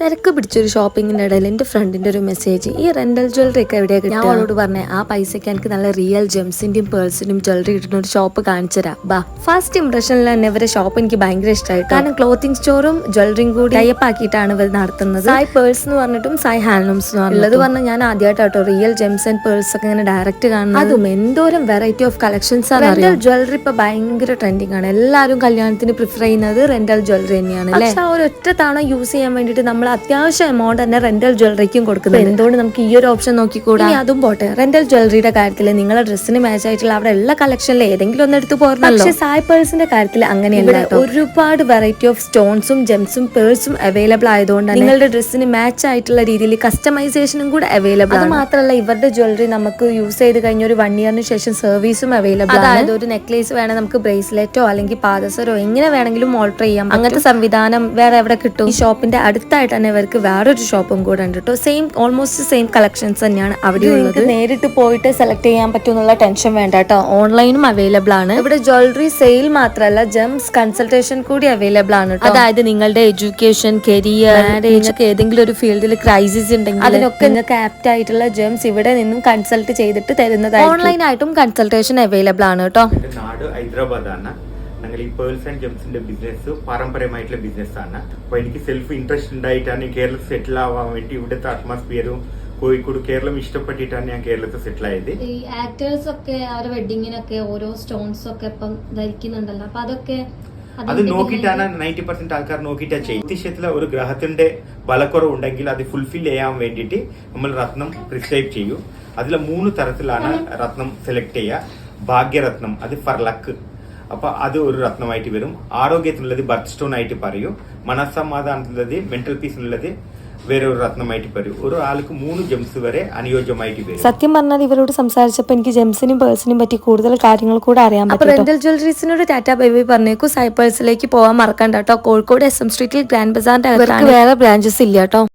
തിരക്ക് പിടിച്ചൊരു ഷോപ്പിങ്ങിന്റെ ഇടയിൽ എന്റെ ഫ്രണ്ടിന്റെ ഒരു മെസ്സേജ് ഈ റെന്റൽ ജ്വല്ലറി ഒക്കെ എവിടെയാ കിട്ടുക? ഞാൻ അവളോട് പറഞ്ഞേ ആ പൈസയ്ക്ക് എനിക്ക് നല്ല റിയൽ ജെംസിന്റെയും പേഴ്സിന്റെയും ജ്വല്ലറി കിട്ടുന്ന ഒരു ഷോപ്പ് കാണിച്ചുതരാം ബാ. ഫസ്റ്റ് ഇംപ്രഷനിൽ തന്നെ ഇവരെ ഷോപ്പ് എനിക്ക് ഭയങ്കര ഇഷ്ടമായി കാരണം ക്ലോത്തിങ് സ്റ്റോറും ജ്വല്ലറിയും കൂടി ടൈപ്പ് ആക്കിയിട്ടാണ് ഇവർ നടത്തുന്നത്. സായ് പേഴ്സ് എന്ന് പറഞ്ഞിട്ടും സായ് ഹാൻഡ്ലൂംസ് എന്ന് ഉള്ളത് പറഞ്ഞാൽ ഞാൻ ആദ്യമായിട്ടോ റിയൽ ജെംസ് ആൻഡ് പേഴ്സ് ഒക്കെ ഇങ്ങനെ ഡയറക്റ്റ് കാണുന്നത്. അതും എന്തോരം വെറൈറ്റി ഓഫ് കളക്ഷൻസ് ആണ് റെന്റൽ ജ്വല്ലറി ഇപ്പൊ ഭയങ്കര ട്രെൻഡിങ് ആണ്. എല്ലാവരും കല്യാണത്തിന് പ്രിഫർ ചെയ്യുന്നത് റെന്റൽ ജ്വല്ലറി തന്നെയാണ് പക്ഷെ ആ ഒരു ഒറ്റ തവണ യൂസ് ചെയ്യാൻ വേണ്ടിയിട്ട് നമ്മൾ അത്യാവശ്യം എമൗണ്ട് തന്നെ റെന്റൽ ജ്വല്ലറിക്കും കൊടുക്കുന്നത് എന്തുകൊണ്ട് നമുക്ക് ഈ ഒരു ഓപ്ഷൻ നോക്കിക്കൂടാ അതും പോട്ടെ. റെന്റൽ ജ്വല്ലറിയുടെ കാര്യത്തിൽ നിങ്ങളുടെ ഡ്രസ്സിന് മാച്ച് ആയിട്ടുള്ള അവിടെ എല്ലാ കളക്ഷനിലും ഏതെങ്കിലും ഒന്ന് എടുത്ത് പോരണം പക്ഷേ സായ് പേഴ്സിന്റെ കാര്യത്തിൽ അങ്ങനെയല്ല. ഒരുപാട് വെറൈറ്റി ഓഫ് സ്റ്റോൺസും ജെംസും പേഴ്സും അവൈലബിൾ ആയതുകൊണ്ട് നിങ്ങളുടെ ഡ്രസ്സിന് മാച്ച് ആയിട്ടുള്ള രീതിയിൽ കസ്റ്റമൈസേഷനും കൂടെ അവൈലബിൾ അത് മാത്രമല്ല ഇവരുടെ ജ്വല്ലറി നമുക്ക് യൂസ് ചെയ്ത് കഴിഞ്ഞ ഒരു വൺ ഇയറിന് ശേഷം സർവീസും അവൈലബിൾ അതായത് ഒരു നെക്ലേസ് വേണേ നമുക്ക് ബ്രേസ്ലെറ്റോ അല്ലെങ്കിൽ പാദസരോ എങ്ങനെ വേണമെങ്കിലും ഓൾട്ടർ ചെയ്യാം അങ്ങനത്തെ സംവിധാനം വേറെ എവിടെ കിട്ടും? ഈ ഷോപ്പിന്റെ അടുത്തായിട്ട് തന്നെ ഇവർക്ക് വേറൊരു ഷോപ്പും കൂടെ ഉണ്ട് കേട്ടോ സെയിം ഓൾമോസ്റ്റ് സെയിം കളക്ഷൻസ് തന്നെയാണ് അവിടെ ഉള്ളത്. നേരിട്ട് പോയിട്ട് സെലക്ട് ചെയ്യാൻ പറ്റുമെന്നുള്ള ടെൻഷൻ വേണ്ട കേട്ടോ ഓൺലൈനും അവൈലബിൾ ആണ്. ഇവിടെ ജ്വല്ലറി സെയിൽ മാത്രമല്ല ജെംസ് കൺസൾട്ടേഷൻ കൂടി അവൈലബിൾ ആണ് ട്ടോ. അതായത് നിങ്ങളുടെ എഡ്യൂക്കേഷൻ കരിയർ മാരേജ് ഒക്കെ ഏതെങ്കിലും ഒരു ഫീൽഡിൽ ക്രൈസിസ് ഉണ്ടെങ്കിൽ അതിനൊക്കെ നിങ്ങൾക്ക് ആപ്റ്റ് ആയിട്ടുള്ള ജെംസ് ഇവിടെ നിന്നും കൺസൾട്ട് ചെയ്തിട്ട് തരുന്നതായി ഓൺലൈൻ ആയിട്ടും കൺസൾട്ടേഷൻ അവൈലബിൾ ആണ് കേട്ടോ എന്റെ ഈ പേഴ്സ് ആൻഡ് ജെംസിന്റെ ബിസിനസ് പാരമ്പര്യമായിട്ടുള്ള ബിസിനസ് ആണ്. അപ്പൊ എനിക്ക് സെൽഫ് ഇൻട്രസ്റ്റ് ഉണ്ടായിട്ടാണ് കേരളത്തിൽ സെറ്റിൽ ആവാൻ വേണ്ടി ഇവിടുത്തെ അറ്റ്മോസ്ഫിയറും കോഴിക്കോട് കേരളം ഇഷ്ടപ്പെട്ടിട്ടാണ് ഞാൻ കേരളത്തിൽ സെറ്റിൽ ആയത്. ഈ ആക്ടേഴ്സ് ഒക്കെ അവരുടെ വെഡിങ്ങിനൊക്കെ ഓരോ സ്റ്റോൺസ് ഒക്കെ ഇപ്പം ധരിക്കുന്നുണ്ടല്ലോ. അപ്പൊ അതൊക്കെ അത് നോക്കിട്ടാണ് നോക്കിയിട്ടാണ് നയന്റി പെർസെന്റ് ആൾക്കാർ നോക്കിയിട്ടാ ചെയ്യും ജ്യോതിഷത്തിലെ ഒരു ഗ്രഹത്തിന്റെ ബലക്കുറവുണ്ടെങ്കിൽ അത് ഫുൾഫിൽ ചെയ്യാൻ വേണ്ടിയിട്ട് നമ്മൾ രത്നം പ്രിസ്ക്രൈബ് ചെയ്യും. അതിലെ മൂന്ന് തരത്തിലാണ് രത്നം സെലക്ട് ചെയ്യുക. ഭാഗ്യരത്നം അത് ഫർ ലക്ക് അപ്പൊ അത് ഒരു രത്നമായിട്ട് വരും. ആരോഗ്യത്തിനുള്ളത് ബർത്ത് സ്റ്റോൺ ആയിട്ട് പറയും. മനസ്സമാധാനത്തിനുള്ളത് മെന്റൽ പീസിനുള്ളത് വേറെ ഒരു രത്നമായിട്ട് പറയും. ഒരു ആൾക്ക് മൂന്ന് ജെംസ് വരെ അനുയോജ്യമായിട്ട് വരും. സത്യം പറഞ്ഞാൽ ഇവരോട് സംസാരിച്ചപ്പോൾ എനിക്ക് ജെംസിനും പേഴ്സിനും പറ്റി കൂടുതൽ കാര്യങ്ങൾ കൂടെ അറിയാൻ പറ്റും റെന്റൽ ജ്വല്ലറീസിനോട് ടാറ്റ ബേബി പറഞ്ഞേക്കു. സൈപ്പേഴ്സിലേക്ക് പോകാൻ മറക്കണ്ട കേട്ടോ. കോഴിക്കോട് എസ് എം സ്ട്രീറ്റിൽ ഗ്രാൻഡ് ബസാറിന്റെ വേറെ ബ്രാഞ്ചസ് ഇല്ല കേട്ടോ.